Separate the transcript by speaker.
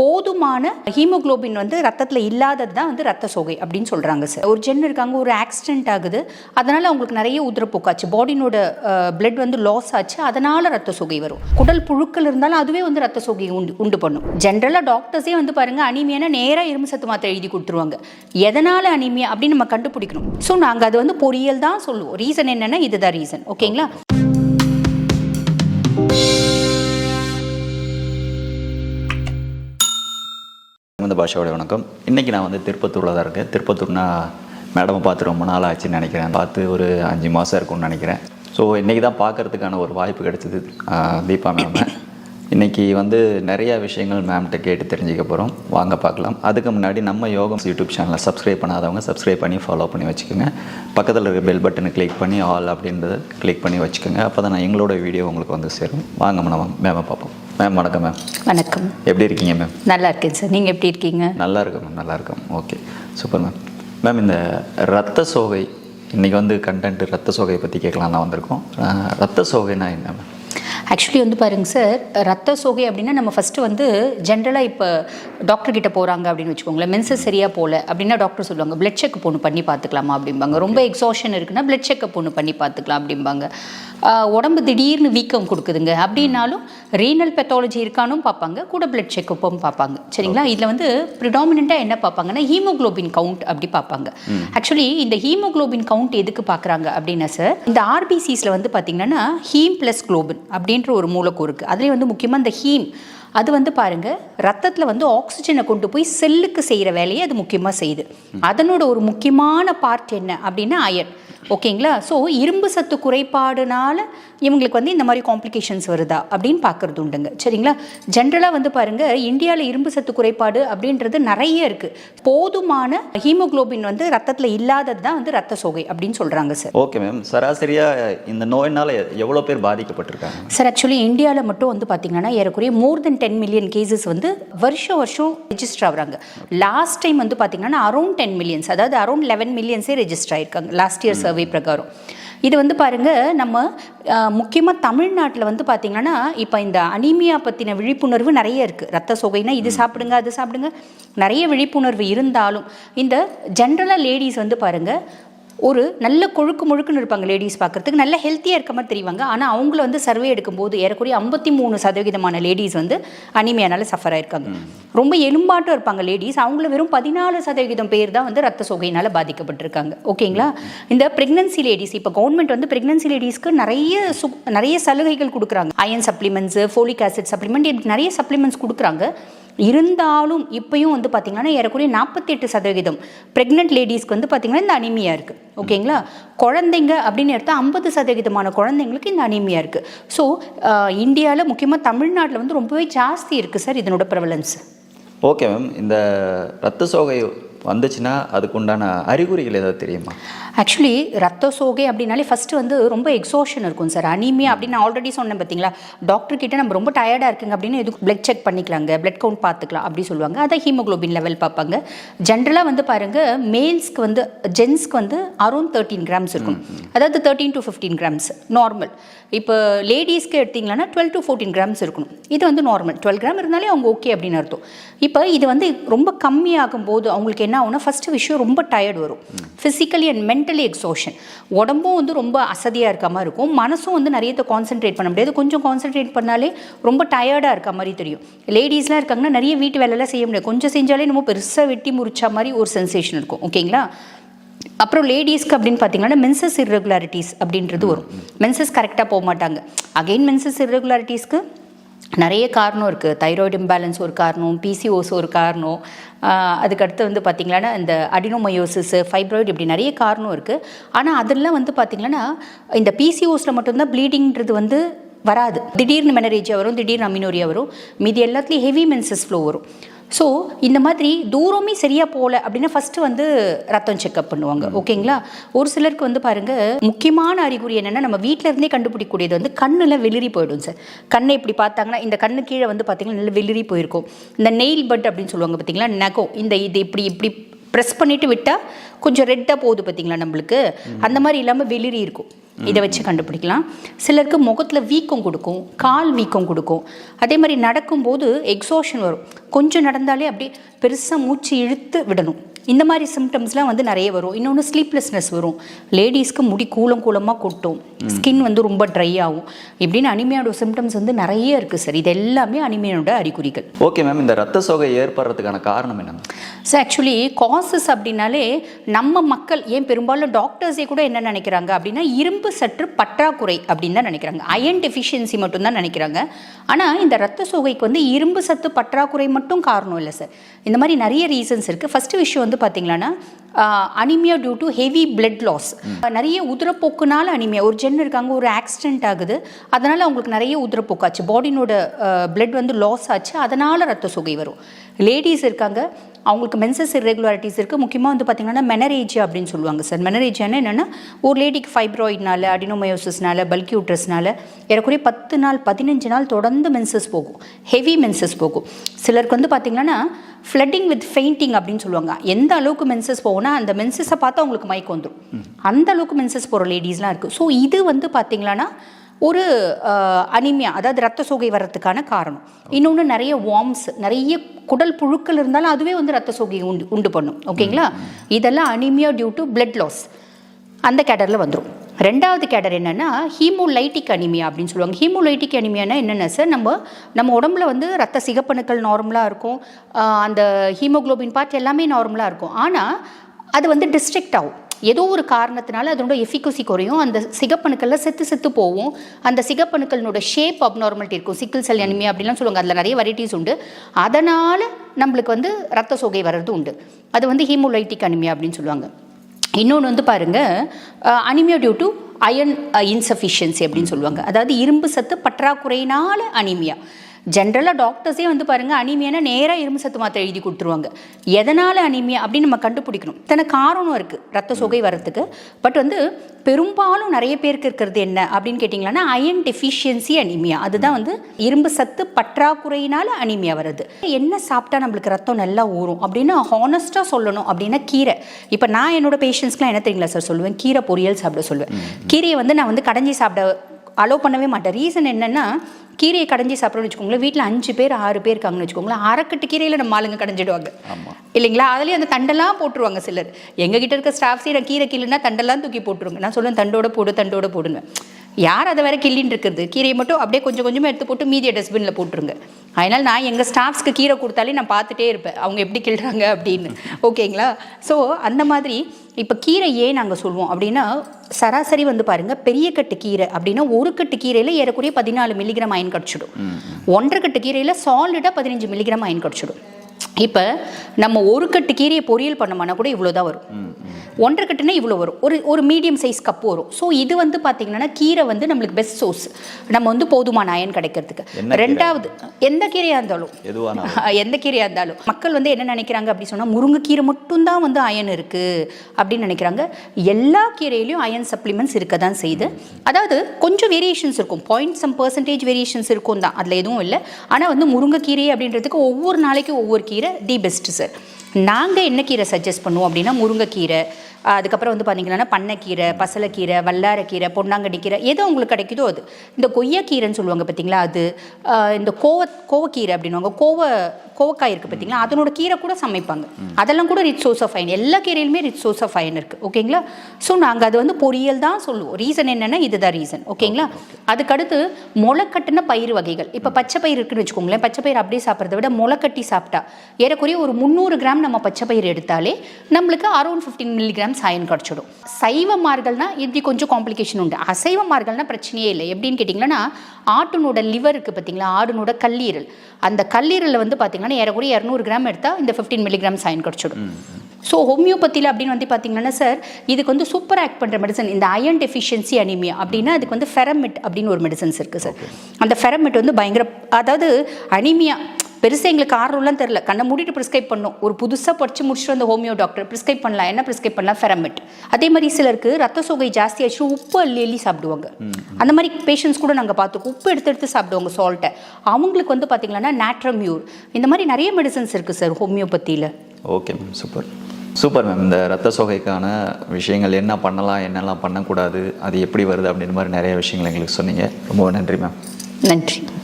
Speaker 1: போதுமான ஹீமோகுளோபின் வந்து ரத்தத்தில் இல்லாதது தான் வந்து ரத்த சோகை அப்படின்னு சொல்கிறாங்க சார் ஒரு ஜென் இருக்காங்க ஒரு ஆக்சிடென்ட் ஆகுது. அதனால் அவங்களுக்கு நிறைய உதிரப்போக்காச்சு. பாடினோட பிளட் வந்து லாஸ் ஆச்சு. அதனால் ரத்த சோகை வரும். குடல் புழுக்கள் இருந்தாலும் அதுவே வந்து ரத்த சோகையை உண்டு உண்டு பண்ணும். ஜென்ரலாக டாக்டர்ஸே வந்து பாருங்கள் அனிமியானா நேராக இரும்பு சத்து மாத்திரை எழுதி கொடுத்துருவாங்க. எதனால் அனிமியா அப்படின்னு நம்ம கண்டுபிடிக்கணும். ஸோ நாங்கள் அது வந்து பொறியியல் தான் சொல்லுவோம். ரீசன் என்னென்னா இதுதான் ரீசன் ஓகேங்களா
Speaker 2: பாஷாவோட வணக்கம். இன்றைக்கி நான் வந்து திருப்பத்தூரில் தான் இருக்கேன். திருப்பத்தூர்னா மேடமை பார்த்து ரொம்ப நாள் ஆச்சுன்னு நினைக்கிறேன். பார்த்து ஒரு அஞ்சு மாதம் இருக்கும்னு நினைக்கிறேன். ஸோ இன்றைக்கி தான் பார்க்கறதுக்கான ஒரு வாய்ப்பு கிடைச்சிது தீபா மேம் இன்றைக்கி வந்து நிறையா விஷயங்கள் மேம்கிட்ட கேட்டு தெரிஞ்சுக்க போகிறோம் வாங்க பார்க்கலாம். அதுக்கு முன்னாடி நம்ம யோகம் யூடியூப் சேனலை சப்ஸ்கிரைப் பண்ணாதவங்க சப்ஸ்கிரைப் பண்ணி ஃபாலோ பண்ணி வச்சுக்கோங்க. பக்கத்தில் இருக்க பெல் பட்டனை கிளிக் பண்ணி ஆல் அப்படின்றத கிளிக் பண்ணி வச்சுக்கோங்க. அப்போ தான் நான் எங்களோட வீடியோ உங்களுக்கு வந்து சேரும். வாங்க நம்ம மேமை பார்ப்போம். மேம் வணக்கம் மேம்
Speaker 1: வணக்கம்.
Speaker 2: எப்படி இருக்கீங்க மேம்
Speaker 1: நல்லா இருக்கேன் சார் நீங்கள் எப்படி இருக்கீங்க?
Speaker 2: நல்லா இருக்கும் மேம் நல்லா இருக்கும். ஓகே சூப்பர் மேம் மேம் இந்த ரத்த சோகை இன்றைக்கி வந்து கண்டென்ட் ரத்த சோகையை பற்றி கேட்கலாம் தான் வந்திருக்கோம். ரத்த சோகைனா என்ன மேம்
Speaker 1: ஆக்சுவலி வந்து பாருங்க சார் ரத்த சோகை அப்படின்னா நம்ம ஃபஸ்ட்டு வந்து ஜென்ரலாக இப்போ டாக்டர் கிட்ட போகிறாங்க அப்படின்னு வச்சுக்கோங்களேன். மென்சஸ் சரியாக போகல அப்படின்னா டாக்டர் சொல்லுவாங்க பிளட் செக்கப் ஒன்று பண்ணி பார்த்துக்கலாமா? அப்படிம்பாங்க. ரொம்ப எக்ஸாஷன் இருக்குன்னா பிளட் செக்கப் ஒன்று பண்ணி பார்த்துக்கலாம் அப்படிம்பாங்க. உடம்பு திடீர்னு வீக்கம் கொடுக்குதுங்க அப்படின்னாலும் ரீனல் பெத்தாலஜி இருக்கானும் பார்ப்பாங்க கூட பிளட் செக்கப்பும் பார்ப்பாங்க. சரிங்களா? இதில் வந்து ப்ரிடாமினண்ட்டாக என்ன பார்ப்பாங்கன்னா ஹீமோகுளோபின் கவுண்ட் அப்படி பார்ப்பாங்க. ஆக்சுவலி இந்த ஹீமோகுளோபின் கவுண்ட் எதுக்கு பார்க்குறாங்க அப்படின்னா சார் இந்த ஆர்பிசிஸில் வந்து பார்த்தீங்கன்னா ஹீம் ப்ளஸ் குளோபின் அப்படின்ற ஒரு மூலக்கூறு இருக்குது அதுலேயும் வந்து முக்கியமாக இந்த ஹீம். அது வந்து பாருங்க ரத்தத்தில் வந்து ஆக்சிஜனை கொண்டு போய் செல்லுக்கு செய்கிற வேலையை அது முக்கியமாக செய்யுது. அதனோட ஒரு முக்கியமான பார்ட் என்ன அப்படின்னா அயன். ஓகேங்களா? ஸோ இரும்பு சத்து குறைபாடுனால இவங்களுக்கு வந்து இந்த மாதிரி காம்ப்ளிகேஷன்ஸ் வருதா? அப்படின்னு பார்க்குறது உண்டுங்க. சரிங்களா? ஜென்ரலாக வந்து பாருங்க இந்தியாவில் இரும்பு சத்து குறைபாடு அப்படின்றது நிறைய இருக்குது போதுமான ஹீமோகுளோபின் வந்து ரத்தத்தில் இல்லாதது தான் வந்து ரத்த சோகை அப்படின்னு சொல்கிறாங்க சார்
Speaker 2: ஓகே மேம் சராசரியாக இந்த நோயினால் எவ்வளோ பேர் பாதிக்கப்பட்டிருக்காங்க?
Speaker 1: சார் ஆக்சுவலி இந்தியாவில் மட்டும் வந்து பார்த்தீங்கன்னா ஏறக்குறைய more than ten million cases வந்து வருஷம் வருஷம் ரெஜிஸ்டர் ஆகுறாங்க. லாஸ்ட் டைம் வந்து பார்த்தீங்கன்னா அரௌண்ட் டென் மில்லியன்ஸ் அதாவது அரௌண்ட் லெவன் மில்லியன்ஸே ரெஜிஸ்டர் ஆயிருக்காங்க. லாஸ்ட் இயர் சர்வே பிரகாரம். இது வந்து பாருங்க நம்ம முக்கியமாக தமிழ்நாட்டில் வந்து பார்த்தீங்கன்னா இப்போ இந்த அனீமியா பற்றின விழிப்புணர்வு நிறைய இருக்குது ரத்த சோகைனா இது சாப்பிடுங்க அது சாப்பிடுங்க. நிறைய விழிப்புணர்வு இருந்தாலும் இந்த ஜென்ரலாக லேடிஸ் வந்து பாருங்க ஒரு நல்ல கொழுக்கு முழுக்குன்னு இருப்பாங்க லேடிஸ் பார்க்கறதுக்கு. நல்ல ஹெல்த்தியாக இருக்க மாதிரி தெரிவாங்க. ஆனால் அவங்கள வந்து சர்வே எடுக்கும்போது ஏறக்குறைய ஐம்பத்தி மூணு சதவீதமான லேடிஸ் வந்து அனிமியானால சஃபர் ஆயிருக்காங்க. ரொம்ப எலும்பாட்டம் இருப்பாங்க லேடிஸ் அவங்கள வெறும் பதினாலு சதவீதம் பேர் தான் வந்து ரத்த சோகையினால் பாதிக்கப்பட்டிருக்காங்க. ஓகேங்களா? இந்த பிரெக்னன்சி லேடிஸ் இப்போ கவர்மெண்ட் வந்து பிரெக்னன்சி லேடிஸ்க்கு நிறைய சு நிறைய சலுகைகள் கொடுக்குறாங்க. Iron supplements folic acid supplement நிறைய சப்ளிமெண்ட்ஸ் கொடுக்குறாங்க. இருந்தாலும் இப்பயும் வந்து பார்த்தீங்கன்னா ஏறக்குறைய நாற்பத்தி எட்டு சதவீதம் ப்ரெக்னென்ட் லேடிஸ்க்கு வந்து பார்த்தீங்கன்னா இந்த அனிமியா இருக்குது ஓகேங்களா? குழந்தைங்க அப்படின்னு எடுத்தால் ஐம்பது சதவீதமான குழந்தைங்களுக்கு இந்த அனிமியா இருக்குது ஸோ இந்தியாவில் முக்கியமாக தமிழ்நாட்டில் வந்து ரொம்பவே ஜாஸ்தி இருக்குது சார் இதனோட ப்ரவலன்ஸ்
Speaker 2: ஓகே மேம் இந்த ரத்த சோகை வந்துச்சுன்னா அதுக்கு உண்டான அறிகுறிகள் ஏதாவது தெரியுமா?
Speaker 1: ஆக்சுவலி ரத்த சோகை அப்படின்னாலே ஃபஸ்ட்டு வந்து ரொம்ப எக்ஸாஷன் இருக்கும் சார் அனீமியா அப்படின்னு நான் ஆல்ரெடி சொன்னேன் பார்த்தீங்களா டாக்டர் கிட்ட நம்ம ரொம்ப டயர்டாக இருக்குங்க அப்படின்னு எதுக்கு பிளட் செக் பண்ணிக்கலாங்க பிளட் கவுண்ட் பார்த்துக்கலாம் அப்படி சொல்லுவாங்க. அதை ஹீமோகுளோபின் லெவல் பார்ப்பாங்க. ஜென்ரலாக வந்து பாருங்க மேல்ஸ்க்கு வந்து ஜென்ஸ்க்கு வந்து அரௌண்ட் தேர்ட்டீன் கிராம்ஸ் இருக்கும். அதாவது thirteen to fifteen grams normal இப்போ லேடிஸ்க்கு எடுத்தீங்கன்னா டுவெல் டு ஃபோர்டீன் கிராம்ஸ் இருக்கணும் இது வந்து நார்மல் டுவெல் கிராம் இருந்தாலே அவங்க ஓகே அப்படின்னு அர்த்தம். இப்போ இது வந்து ரொம்ப கம்மியாகும் போது அவங்களுக்கு என்ன ஆகும்னா ஃபஸ்ட்டு விஷயம் ரொம்ப டயர்டு வரும். ஃபிசிக்கலி அண்ட் மென்டலி எக்ஸோஷன் உடம்பும் வந்து ரொம்ப அசதியாக இருக்க மாதிரி இருக்கும். மனசும் வந்து நிறையத்தை கான்சென்ட்ரேட் பண்ண முடியாது. கொஞ்சம் கான்சென்ட்ரேட் பண்ணாலே ரொம்ப டயர்டாக இருக்க மாதிரி தெரியும். லேடிஸ்லாம் இருக்காங்கன்னா நிறைய வீட்டு வேலையெல்லாம் செய்ய முடியாது. கொஞ்சம் செஞ்சாலே நம்ம பெருசாக வெட்டி முறிச்ச மாதிரி ஒரு சென்சேஷன் இருக்கும். ஓகேங்களா அப்புறம் லேடிஸ்க்கு அப்படின்னு பார்த்தீங்கன்னா மென்சஸ் இர்ரெகுலாரிட்டிஸ் அப்படின்றது வரும். மென்சஸ் கரெக்டாக போக மாட்டாங்க. அகெயின் மென்சஸ் இர்ரெகுலாரிட்டிஸ்க்கு நிறைய காரணம் இருக்குது தைராய்டு இம்பேலன்ஸ் ஒரு காரணம் பிசிஓஸ் ஒரு காரணம். அதுக்கடுத்து வந்து பார்த்திங்கன்னா இந்த அடினோமயோசிஸ் ஃபைப்ராய்டு இப்படி நிறைய காரணம் இருக்குது ஆனால் அதெல்லாம் வந்து பார்த்திங்கன்னா இந்த பிசிஓஸில் மட்டும்தான் ப்ளீடிங்கிறது வந்து வராது. திடீர்னு மெனரேஜியா வரும் திடீர்னு அமினோரியா வரும். மீதி எல்லாத்துலேயும் ஹெவி மென்சஸ் ஃப்ளோ வரும். ஸோ இந்த மாதிரி தூரமே சரியாக போகல அப்படின்னா ஃபஸ்ட்டு வந்து ரத்தம் செக்அப் பண்ணுவாங்க. ஓகேங்களா? ஒரு சிலருக்கு வந்து பாருங்கள் முக்கியமான அறிகுறி என்னென்னா நம்ம வீட்டில் இருந்தே கண்டுபிடிக்கக்கூடியது வந்து கண்ணில் வெளிரி போயிடும் சார். கண்ணை இப்படி பார்த்தாங்கன்னா இந்த கண்ணு கீழே வந்து பார்த்தீங்கன்னா நல்ல வெளிரி போயிருக்கும். இந்த நெயில் பட் அப்படின்னு சொல்லுவாங்க பார்த்தீங்களா நகம் இந்த இது இப்படி இப்படி ப்ரெஸ் பண்ணிட்டு விட்டால் கொஞ்சம் ரெட்டாக போகுது பார்த்தீங்களா நம்மளுக்கு. அந்த மாதிரி இல்லாமல் வெளிரி இருக்கும். இதை வச்சு கண்டுபிடிக்கலாம். சிலருக்கு முகத்தில் வீக்கம் கொடுக்கும் கால் வீக்கம் கொடுக்கும். அதே மாதிரி நடக்கும்போது எக்ஸோஷன் வரும். கொஞ்சம் நடந்தாலே அப்படியே பெருசாக மூச்சு இழுத்து விடணும். இந்த மாதிரி சிம்டம்ஸ்லாம் வந்து நிறைய வரும். இன்னொன்று ஸ்லீப்லெஸ்னஸ் வரும். லேடிஸ்க்கு முடி கூலம் கூலமாக கொட்டும். ஸ்கின் வந்து ரொம்ப ட்ரை ஆகும். இப்படின்னு அனிமியாவோட சிம்டம்ஸ் வந்து நிறைய இருக்குது சார் இது எல்லாமே அனிமியானோட அறிகுறிகள்.
Speaker 2: ஓகே மேம் இந்த ரத்த சோகை ஏற்படுறதுக்கான காரணம் என்ன
Speaker 1: ஸோ ஆக்சுவலி காசஸ் அப்படின்னாலே நம்ம மக்கள் ஏன் பெரும்பாலும் டாக்டர்ஸே கூட என்ன நினைக்கிறாங்க அப்படின்னா இரும்பு சற்று பற்றாக்குறை அப்படின்னு தான் நினைக்கிறாங்க. அயன் டெஃபிஷியன்சி மட்டும்தான் நினைக்கிறாங்க. ஆனால் இந்த ரத்த சோகைக்கு வந்து இரும்பு சத்து பற்றாக்குறை மட்டும் காரணம் இல்லை சார் இந்த மாதிரி நிறைய ரீசன்ஸ் இருக்குது ஃபஸ்ட்டு விஷயம் வந்து பார்த்தீங்கன்னா anaemia due to heavy blood loss நிறைய உதிரப்போக்குனால அனிமியா ஒரு ஜென் இருக்காங்க ஒரு ஆக்சிடென்ட் ஆகுது. அதனால் அவங்களுக்கு நிறைய உதிரப்போக்காச்சு. பாடினோட பிளட் வந்து லாஸ் ஆச்சு. அதனால் ரத்த சோகை வரும். லேடிஸ் இருக்காங்க அவங்களுக்கு மென்சஸ் இரெகுலாரிட்டிஸ் இருக்குது முக்கியமாக வந்து பார்த்திங்கன்னா மெனரேஜியா அப்படின்னு சொல்லுவாங்க சார் மெனரேஜியானா என்னென்னா ஒரு லேடிக்கு ஃபைப்ராய்ட்னால அடினோமயோசிஸ்னால பல்கியூட்ரஸ்னால ஏறக்குறைய பத்து நாள் பதினஞ்சு நாள் தொடர்ந்து மென்சஸ் போகும். ஹெவி மென்சஸ் போகும். சிலருக்கு வந்து பார்த்திங்கன்னா ஃப்ளட்டிங் வித் ஃபெயிண்டிங் அப்படின்னு சொல்லுவாங்க. எந்த அளவுக்கு மென்சஸ் போகும்னா அந்த மென்சஸை பார்த்தா அவங்களுக்கு மயக்கம் வந்துடும் அந்த அளவுக்கு மென்சஸ் போகிற லேடிஸ்லாம் இருக்குது ஸோ இது வந்து பார்த்திங்களான்னா ஒரு அனிமியா அதாவது ரத்த சோகை வர்றதுக்கான காரணம். இன்னொன்று நிறைய வார்ம்ஸ் நிறைய குடல் புழுக்கள் இருந்தாலும் அதுவே வந்து ரத்த சோகையை உண்டு உண்டு பண்ணும். ஓகேங்களா? இதெல்லாம் anaemia due to blood loss அந்த கேடரில் வந்துடும் ரெண்டாவது கேடர் என்னென்னா ஹீமோலைட்டிக் அனிமியா அப்படின்னு சொல்லுவாங்க. ஹீமோலைட்டிக் அனிமியானா என்னென்ன சார் நம்ம நம்ம உடம்புல வந்து ரத்த சிகப்பணுக்கள் நார்மலாக இருக்கும். அந்த ஹீமோகுளோபின் பார்ட் எல்லாமே நார்மலாக இருக்கும். ஆனால் அது வந்து டிஸ்ட்ரிக்ட் ஆகும். ஏதோ ஒரு காரணத்தினால அதனோட எஃபிகசி குறையும். அந்த சிகப்பணுக்கள்ல செத்து செத்து போகும். அந்த சிகப்பணுக்களோட ஷேப் அப்நார்மலிட்டி இருக்கும். சிக்கிள் செல் அனிமியா அப்படிலாம் சொல்லுவாங்க. அதில் நிறைய வெரைட்டிஸ் உண்டு. அதனால் நம்மளுக்கு வந்து ரத்த சோகை வர்றது உண்டு. அது வந்து ஹீமோலைட்டிக் அனிமியா அப்படின்னு சொல்லுவாங்க. இன்னொன்று வந்து பாருங்கள் anaemia due to iron insufficiency அப்படின்னு சொல்லுவாங்க. அதாவது இரும்பு சத்து பற்றாக்குறையினால் அனிமியா. ஜென்ரலாக டாக்டர்ஸே வந்து பாருங்க அனிமியானா நேராக இரும்பு சத்து மாத்திரை எழுதி கொடுத்துருவாங்க. எதனால் அனிமியா அப்படின்னு நம்ம கண்டுபிடிக்கணும். இத்தனை காரணம் இருக்குது ரத்த சோகை வர்றதுக்கு. பட் வந்து பெரும்பாலும் நிறைய பேருக்கு இருக்கிறது என்ன அப்படின்னு கேட்டிங்கன்னா அயன் டெஃபிஷியன்சி அனிமியா அதுதான் வந்து இரும்பு சத்து பற்றாக்குறையினால அனிமியா வருது என்ன சாப்பிட்டா நம்மளுக்கு ரத்தம் நல்லா ஊறும் அப்படின்னு ஹானஸ்ட்டாக சொல்லணும் அப்படின்னா கீரை. இப்போ நான் என்னோட பேஷண்ட்ஸ்க்குலாம் என்ன தெரியுங்களா சார் சொல்லுவேன்? கீரை பொரியல் சாப்பிட சொல்லுவேன். கீரையை வந்து நான் வந்து கடைஞ்சி சாப்பிட அலோவ் பண்ணவே மாட்டேன். ரீசன் என்னென்னா கீரையை கடைஞ்சி சாப்பிட்றோம்னு வச்சுக்கோங்களேன் வீட்டில் அஞ்சு பேர் ஆறு பேர் இருக்காங்கன்னு வச்சுக்கோங்களேன் அரைக்கட்டு கீரையில் நம்ம ஆளுங்க கடைஞ்சிடுவாங்க. இல்லைங்களா? அதுலேயும் அந்த தண்டெல்லாம் போட்டுருவாங்க சிலர். எங்ககிட்ட இருக்க ஸ்டாஃப்ஸே நான் கீரை கிள்ளுனா தண்டெல்லாம் தூக்கி போட்டுருங்க. நான் சொல்லுவேன் தண்டோட போடு தண்டோட போடுங்க யார் அதை வேற கிள்ளின்னு இருக்கிறது? கீரையை மட்டும் அப்படியே கொஞ்சம் கொஞ்சமாக எடுத்து போட்டு மீதியை டஸ்ட்பினில் போட்டுருங்க. அதனால் நான் எங்கள் ஸ்டாஃப்ஸ்க்கு கீரை கொடுத்தாலே நான் பார்த்துட்டே இருப்பேன். அவங்க எப்படி கிள்றாங்க அப்படின்னு. ஓகேங்களா? ஸோ அந்த மாதிரி இப்போ கீரை ஏன் நாங்கள் சொல்லுவோம் அப்படின்னா சராசரி வந்து பாருங்க பெரிய கட்டு கீரை அப்படின்னா ஒரு கட்டு கீரையில் ஏறக்குறைய பதினாலு மில்லிகிராம் அயன் கிடச்சிடும். ஒன்றரை கட்டு கீரையில் சாலிடாக பதினஞ்சு மில்லிகிராம் அயன் கிடச்சிடும். இப்போ நம்ம ஒரு கட்டு கீரையை பொரியல் பண்ணோம்னா கூட இவ்வளோ தான் வரும் ஒன்றரை கட்டுனா இவ்வளோ வரும். ஒரு ஒரு மீடியம் சைஸ் கப் வரும். ஸோ இது வந்து பார்த்தீங்கன்னா கீரை வந்து நம்மளுக்கு பெஸ்ட் சோர்ஸ் நம்ம வந்து போதுமான அயன் கிடைக்கிறதுக்கு? ரெண்டாவது எந்த கீரையாக இருந்தாலும். எந்த கீரையாக இருந்தாலும். மக்கள் வந்து என்ன நினைக்கிறாங்க அப்படி சொன்னால் முருங்கைக்கீரை மட்டும்தான் வந்து அயன் இருக்குது அப்படின்னு நினைக்கிறாங்க. எல்லா கீரையிலையும் அயன் சப்ளிமெண்ட்ஸ் இருக்க தான் செய்யுது. அதாவது கொஞ்சம் வேரியேஷன்ஸ் இருக்கும். பாயிண்ட் சம் பர்சன்டேஜ் வேரியேஷன்ஸ் இருக்கும் தான். அதில் எதுவும் இல்லை. ஆனால் வந்து முருங்கைக்கீரை அப்படின்றதுக்கு ஒவ்வொரு நாளைக்கு ஒவ்வொரு கீரை தி பெஸ்ட்டு சார். நாங்கள் என்ன கீரை சஜஸ்ட் பண்ணுவோம் அப்படின்னா முருங்கைக்கீரை அதுக்கப்புறம் வந்து பார்த்தீங்கன்னா பண்ணைக்கீரை பசலைக்கீரை வல்லாரக்கீரை பொன்னாங்கண்ணி கீரை எது உங்களுக்கு கிடைக்குதோ அது. இந்த கொய்யாக்கீரைன்னு சொல்லுவாங்க பார்த்தீங்களா அது இந்த கோவ கோவக்கீரை அப்படின்னுவாங்க. கோவ கோவக்காய் இருக்குது பார்த்தீங்களா அதனோட கீரை கூட சமைப்பாங்க. அதெல்லாம் கூட ரிச் சோர்ஸ் ஆஃப் அயன் எல்லா கீரையிலுமே ரிச் சோர்ஸ் ஆஃப் அயன் இருக்குது ஓகேங்களா ஸோ நாங்கள் அது வந்து பொரியல் தான் சொல்லுவோம். ரீசன் என்னென்னா இதுதான் ரீசன் ஓகேங்களா அதுக்கடுத்து முளைக்கட்டின பயிர் வகைகள். இப்போ பச்சை பயிர் இருக்குன்னு வச்சுக்கோங்களேன். பச்சை பயிர் அப்படியே சாப்பிட்றத விட முளைக்கட்டி சாப்பிட்டா ஏறக்குறைய ஒரு முந்நூறு கிராம் நம்ம பச்சை பயிர் எடுத்தாலே நம்மளுக்கு அரௌண்ட் ஃபிஃப்டீன் மில்லிகிராம்ஸ் அயன் கிடச்சிடும். சைவமார்கள்னா இப்படி கொஞ்சம் காம்ப்ளிகேஷன் உண்டு. அசைவமார்கள்னா பிரச்சனையே இல்லை. எப்படின்னு கேட்டிங்கன்னா ஆட்டுனோட லிவர் இருக்குது பார்த்தீங்களா ஆடுனோட கல்லீரல். அந்த கல்லீரலில் வந்து பார்த்தீங்கன்னா ஏறக்குறைய இரநூறு கிராம் எடுத்தால் இந்த ஃபிஃப்டீன் மில்லிகிராம்ஸ் அயன் கிடச்சிடும். ஸோ ஹோமியோபதியில் அப்படின்னு வந்து பார்த்தீங்கன்னா சார் இதுக்கு வந்து சூப்பர் ஆக்ட் பண்ணுற மெடிசன் இந்த அயன் டெஃபிஷியன்சி அனிமியா அப்படின்னா அதுக்கு வந்து ஃபெரமிட் அப்படின்னு ஒரு மெடிசன்ஸ் இருக்குது சார் அந்த ஃபெரமிட் வந்து பயங்கர அதாவது அனிமியா பெருசாக எங்களுக்கு ஆர்வம்லாம் தெரில கண்ணை மூடிட்டு ப்ரிஸ்கிரைப் பண்ணோம். ஒரு புதுசாக படித்து முடிச்சுட்டு வந்த ஹோமியோ டாக்டர் ப்ரிஸ்கிரைப் பண்ணலாம். என்ன ப்ரிஸ்கிரைப் பண்ணலாம்? ஃபெரமிட் அதே மாதிரி சிலருக்கு ரத்த சோகை ஜாஸ்தி ஆச்சு உப்பு அள்ளி அள்ளி சாப்பிடுவாங்க. அந்த மாதிரி பேஷண்ட்ஸ் கூட நாங்கள் பார்த்துக்கோம் உப்பு எடுத்து எடுத்து சாப்பிடுவாங்க சால்ட்டை அவங்களுக்கு வந்து பார்த்தீங்கன்னா நேட்ரமியூர் இந்த மாதிரி நிறைய மெடிசன்ஸ் இருக்குது sir ஹோமியோபதியில்
Speaker 2: okay ma'am super super ma'am இந்த ரத்த சோகைக்கான விஷயங்கள் என்ன பண்ணலாம் என்னெல்லாம் பண்ணக்கூடாது அது எப்படி வருது அப்படின்ற மாதிரி நிறைய விஷயங்கள் எங்களுக்கு சொன்னீங்க. ரொம்ப நன்றி மேம்
Speaker 1: நன்றி.